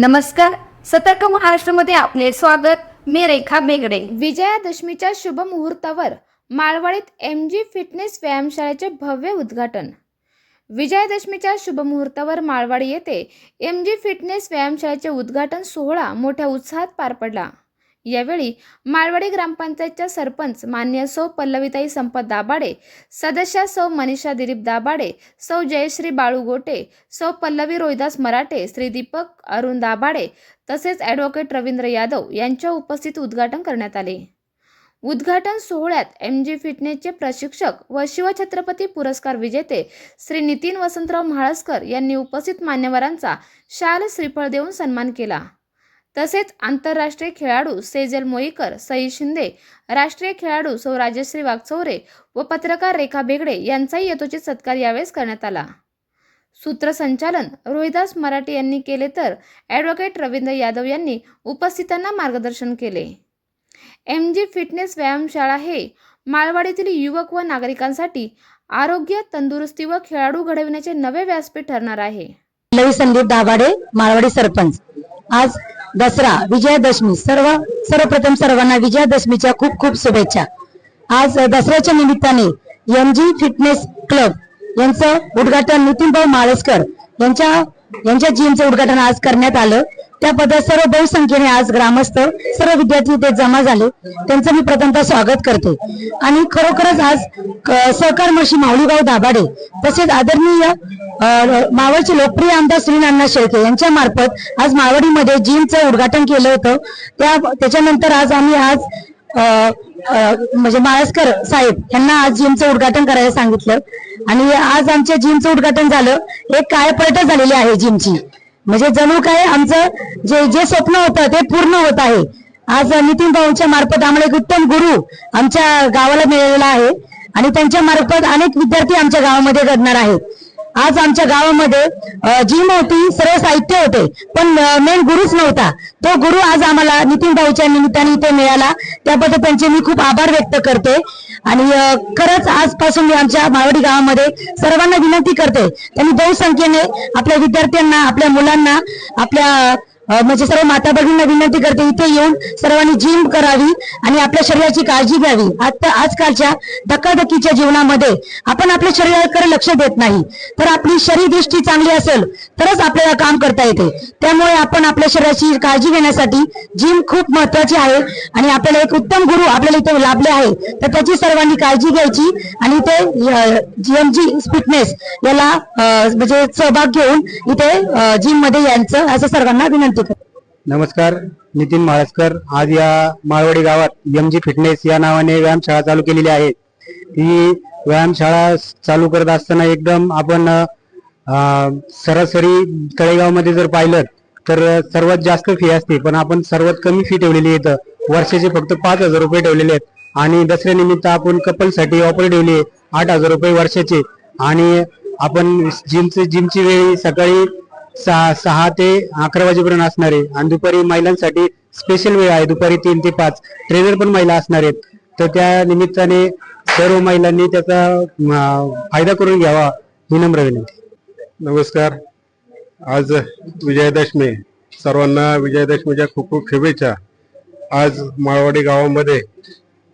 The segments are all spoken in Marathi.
नमस्कार. सतर्क महाराष्ट्रामध्ये आपले स्वागत. मी रेखा बेगडे. विजयादशमीच्या शुभ मुहूर्तावर माळवाडीत एम जी फिटनेस व्यायामशाळेचे भव्य उद्घाटन. विजयादशमीच्या शुभ मुहूर्तावर माळवाडी येथे एम जी फिटनेस व्यायामशाळेचे उद्घाटन सोहळा मोठ्या उत्साहात पार पडला. यावेळी माळवाडी ग्रामपंचायतच्या सरपंच मान्य सौ पल्लवीताई संपत दाभाडे सदस्या सौ मनीषा दिलीप दाभाडे सौ जयश्री बाळू गोटे सौ पल्लवी रोहिदास मराठे श्री दीपक अरुण दाभाडे तसेच ॲडव्होकेट रवींद्र यादव यांच्या उपस्थित उद्घाटन करण्यात आले. उद्घाटन सोहळ्यात एम जी फिटनेसचे प्रशिक्षक व शिवछत्रपती पुरस्कार विजेते श्री नितीन वसंतराव म्हाळसकर यांनी उपस्थित मान्यवरांचा शाल श्रीफळ देऊन सन्मान केला. तसेच आंतरराष्ट्रीय खेळाडू सेजल मोईकर सई शिंदे राष्ट्रीय खेळाडू सौ राजश्री वाघचौरे व पत्रकार रेखा बेगडे यांचाही यथोचित सत्कार यावेळेस करण्यात आला. सूत्रसंचालन रोहिदास मराठे यांनी केले तर ॲडव्होकेट रवींद्र यादव यांनी उपस्थितांना मार्गदर्शन केले. एम जी फिटनेस व्यायामशाळा हे माळवाडीतील युवक व नागरिकांसाठी आरोग्य तंदुरुस्ती व खेळाडू घडविण्याचे नवे व्यासपीठ ठरणार आहे. संदीप दाभाडे माळवाडी सरपंच. आज दसरा विजयादशमी सर्व सर्वप्रथम सर्वांना विजयादशमीच्या खूप खूप शुभेच्छा. आज दसऱ्याच्या निमित्ताने एम जी फिटनेस क्लब यांचं उद्घाटन नितीनभाऊ माळेसकर यांच्या यांच्या जिमचं उद्घाटन आज करण्यात आलं. त्या पदात सर्व बहुसंख्येने आज ग्रामस्थ सर्व विद्यार्थी ते जमा झाले. त्यांचं मी प्रथमतः स्वागत करते आणि खरोखरच आज सहकार मशी माऊलीभाऊ दाभाडे तसेच आदरणीय मावळचे लोकप्रिय आमदार श्री नाना शेळके यांच्या मार्फत आज मावळीमध्ये जिमचं उद्घाटन केलं होतं. त्या त्याच्यानंतर आज आम्ही आज म्हणजे माळसकर साहेब यांना आज जिमचं उद्घाटन करायला सांगितलं. आणि आज आमच्या जिमचं उद्घाटन झालं. एक कायपलट झालेली आहे जिमची म्हणजे जणू काय आमचं जे जे स्वप्न होतं ते पूर्ण होत आहे. आज नितीन भाऊंच्या मार्फत आम्हाला एक उत्तम गुरु आमच्या गावाला मिळालेला आहे. आणि त्यांच्या मार्फत अनेक विद्यार्थी आमच्या गावामध्ये घडणार आहेत. आज आमच्या गावामध्ये जी जिम होती सर्व साहित्य होते पण मेन गुरुच नव्हता. तो गुरु आज आम्हाला नितीन भाऊच्या निमित्ताने इथे मिळाला. त्याबद्दल त्यांचे मी खूप आभार व्यक्त करते. आणि खरंच आजपासून मी आमच्या मावडी गावामध्ये सर्वांना विनंती करते. त्यांनी बहुसंख्येने आपल्या विद्यार्थ्यांना आपल्या मुलांना आपल्या म्हणजे सर्व माता भगिनींना विनंती करते. इथे येऊन सर्वांनी जिम करावी आणि आपल्या शरीराची काळजी घ्यावी. आता आजकालच्या धकाधकीच्या जीवनामध्ये आपण आपल्या शरीराकडे लक्ष देत नाही. तर आपली शरीरदृष्टी चांगली असेल तरच आपल्याला काम करता येते. त्यामुळे आपण आपल्या शरीराची काळजी घेण्यासाठी जिम खूप महत्वाची आहे आणि आपल्याला एक उत्तम गुरु आपल्याला इथे लाभले आहे. तर त्याची सर्वांनी काळजी घ्यायची आणि इथे जीएम जी फिटनेस याला म्हणजे सहभाग घेऊन इथे जिममध्ये यायचं असं सर्वांना विनंती नमस्कार. नितीन माळसकर. आज या माळवाडी गावात एम जी फिटनेस या नावाने व्यायामशाळा चालू केलेली आहे. ही व्यायामशाळा चालू करत असताना एकदम आपण सरासरी तळेगावमध्ये जर पाहिलं तर सर्वात जास्त फी असते. पण आपण सर्वात कमी फी ठेवलेली आहे इथं. वर्षाचे फक्त पाच हजार रुपये ठेवलेले आहेत. आणि दसऱ्यानिमित्त आपण कपलसाठी ऑफर ठेवली आहे. आठ हजार रुपये वर्षाचे. आणि आपण जिमचे जिमची वेळी सकाळी सहा सहा ते अकरा वाजेपर्यंत असणार आहे. आणि दुपारी महिलांसाठी स्पेशल वेळ आहे. दुपारी तीन ते पाच. ट्रेनर पण महिला असणार आहेत. तर त्या निमित्ताने सर्व महिलांनी त्याचा फायदा करून घ्यावा ही नम्र विनंती. नमस्कार. आज विजयादशमी. सर्वांना विजयादशमीच्या खूप खूप शुभेच्छा. आज माळवाडी गावामध्ये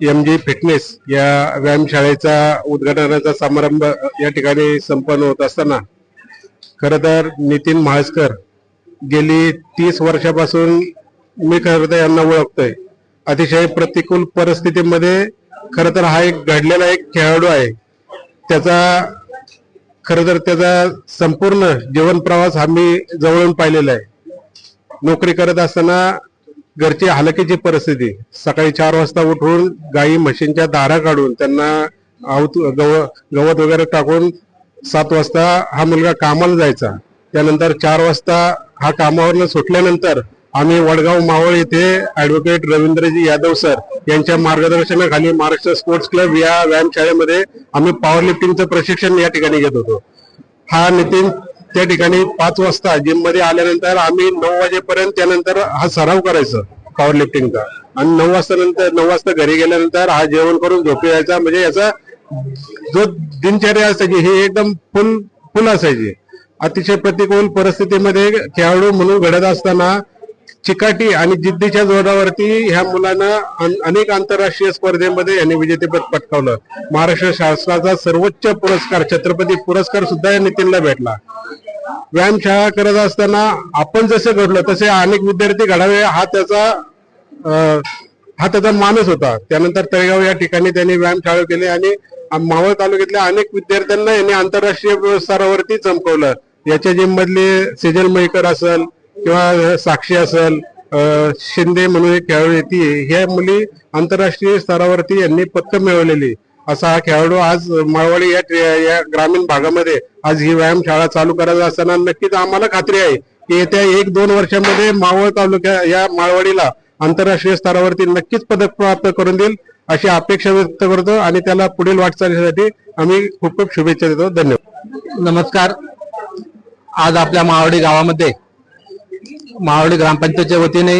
एम जी फिटनेस या व्यायामशाळेचा उद्घाटनाचा समारंभ या ठिकाणी संपन्न होत असताना खरं तर नितीन म्हाळसकर गेली तीस वर्षापासून मी खरं तर यांना ओळखतोय. अतिशय प्रतिकूल परिस्थितीमध्ये खरं तर हा एक घडलेला एक खेळाडू आहे. त्याचा खरं तर त्याचा संपूर्ण जीवन प्रवास मी जवळून पाहिलेला आहे. नोकरी करत असताना घरची हलकीची परिस्थिती सकाळी चार वाजता उठून गाई म्हशींच्या दारा काढून त्यांना आवत गव गवत वगैरे टाकून सात वाजता हा मुलगा कामाला जायचा. त्यानंतर चार वाजता हा कामावरनं सुटल्यानंतर आम्ही वडगाव मावळ येथे ऍडव्होकेट रवींद्रजी यादव सर यांच्या मार्गदर्शनाखाली महाराष्ट्र स्पोर्ट्स क्लब या व्यायामशाळेमध्ये आम्ही पॉवर लिफ्टिंगचं प्रशिक्षण या ठिकाणी घेत होतो. हा नितीन त्या ठिकाणी पाच वाजता जिममध्ये आल्यानंतर आम्ही नऊ वाजेपर्यंत त्यानंतर हा सराव करायचा पॉवर लिफ्टिंगचा आणि नऊ वाजता नंतर नऊ वाजता घरी गेल्यानंतर हा जेवण करून झोपे यायचा म्हणजे याचा जो दिनचर्या असायची हे एकदम फुल फुल असायची. अतिशय प्रतिकूल परिस्थितीमध्ये खेळाडू म्हणून घडत असताना चिकाटी आणि जिद्दीच्या जोरावरती ह्या मुलांना अनेक आंतरराष्ट्रीय स्पर्धेमध्ये यांनी विजेतेपद पटकावलं. महाराष्ट्र शासनाचा सर्वोच्च पुरस्कार छत्रपती पुरस्कार सुद्धा या नितीनला भेटला. व्यायामशाळा करत असताना आपण जसे घडलो तसे अनेक विद्यार्थी घडावे हा त्याचा हा त्याचा मानस होता. त्यानंतर तळेगाव या ठिकाणी त्यांनी व्यायामशाळा केली आणि मावळ तालुक्यातल्या अनेक विद्यार्थ्यांना यांनी आंतरराष्ट्रीय स्तरावरती चमकवलं. याच्या जिममधले सेजल मयकर असेल किंवा साक्षी असेल शिंदे म्हणून एक खेळाडू येते ह्या मुली आंतरराष्ट्रीय स्तरावरती यांनी पदक मिळवलेली. असा हा खेळाडू आज माळवाडी या या ग्रामीण भागामध्ये आज ही व्यायामशाळा चालू करायचा असताना नक्कीच आम्हाला खात्री आहे की येत्या एक दोन वर्षामध्ये मावळ तालुक्या या माळवाडीला आंतरराष्ट्रीय स्तरावरती नक्कीच पदक प्राप्त करून देईल. अशी अपेक्षा व्यक्त करतो आणि त्याला पुढील वाटचालीसाठी आम्ही खूप खूप शुभेच्छा देतो. धन्यवाद. नमस्कार. आज आपल्या मावडी गावामध्ये मावडी ग्रामपंचायतच्या वतीने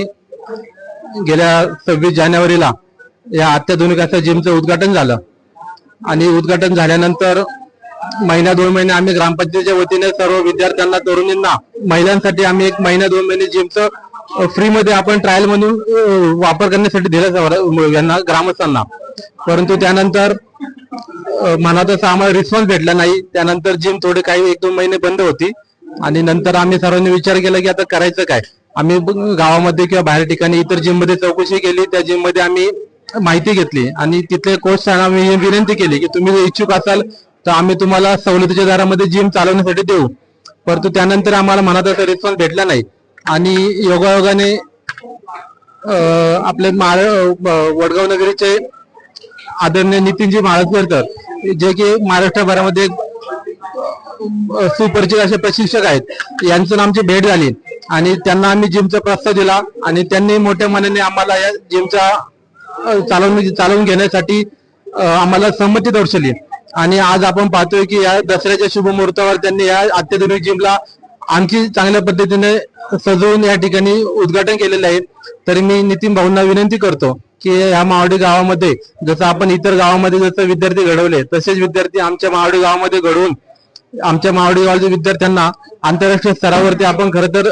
गेल्या सव्वीस जानेवारीला या अत्याधुनिक असं जिमचं उद्घाटन झालं. आणि उद्घाटन झाल्यानंतर महिना दोन महिने आम्ही ग्रामपंचायतीच्या वतीने सर्व विद्यार्थ्यांना तरुणींना महिलांसाठी आम्ही एक महिना दोन महिने जिमचं फ्री मध्ये आपण ट्रायल म्हणून वापर करण्यासाठी दिला सर्व- यांना ग्रामस्थांना. परंतु त्यानंतर अ, म्हणा तसा आम्हाला रिस्पॉन्स भेटला नाही. त्यानंतर जिम थोडे काही एक दोन महिने बंद होती. आणि नंतर आम्ही सर्वांनी विचार केला की आता करायचं काय? आम्ही गावामध्ये किंवा बाहेर ठिकाणी इतर जिममध्ये चौकशी केली. त्या जिममध्ये आम्ही माहिती घेतली. आणि तिथले कोच आम्ही विनंती केली की तुम्ही जर इच्छुक असाल तर आम्ही तुम्हाला सवलतीच्या दरामध्ये जिम चालवण्यासाठी देऊ. परंतु त्यानंतर आम्हाला मनात असा रिस्पॉन्स भेटला नाही. आणि योगायोगाने आपले माळ वडगाव नगरीचे आदरणीय नितीनजी माळसकर जे की महाराष्ट्रभरामध्ये सुपरिचित असे प्रशिक्षक आहेत यांचं आमची भेट झाली. आणि त्यांना आम्ही जिमचा प्रस्ताव दिला आणि त्यांनी मोठ्या मनाने आम्हाला या जिमचा चालवून चालवून घेण्यासाठी आम्हाला संमती दर्शवली. आणि आज आपण पाहतोय की या दसऱ्याच्या शुभ मुहूर्तावर त्यांनी या अत्याधुनिक जिमला आणखी चांगल्या पद्धतीने सजवून या ठिकाणी उद्घाटन केलेलं आहे. तरी मी नितीन भाऊंना विनंती करतो की या मावडी गावामध्ये जसं आपण इतर गावामध्ये जसं विद्यार्थी घडवले तसेच विद्यार्थी आमच्या मावडी गावामध्ये घडवून आमच्या मावडी गावच्या विद्यार्थ्यांना आंतरराष्ट्रीय स्तरावरती आपण खरं तर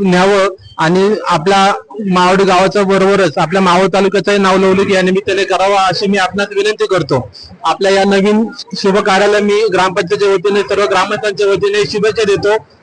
न्यावं आणि आपल्या मावडी गावाच्या बरोबरच आपल्या मावळ तालुक्याचंही नाव लवलं या निमित्ताने करावा अशी मी आपणास विनंती करतो. आपल्या या नवीन शुभ कार्याला मी ग्रामपंचायतच्या वतीने सर्व ग्रामस्थांच्या वतीने शुभेच्छा देतो.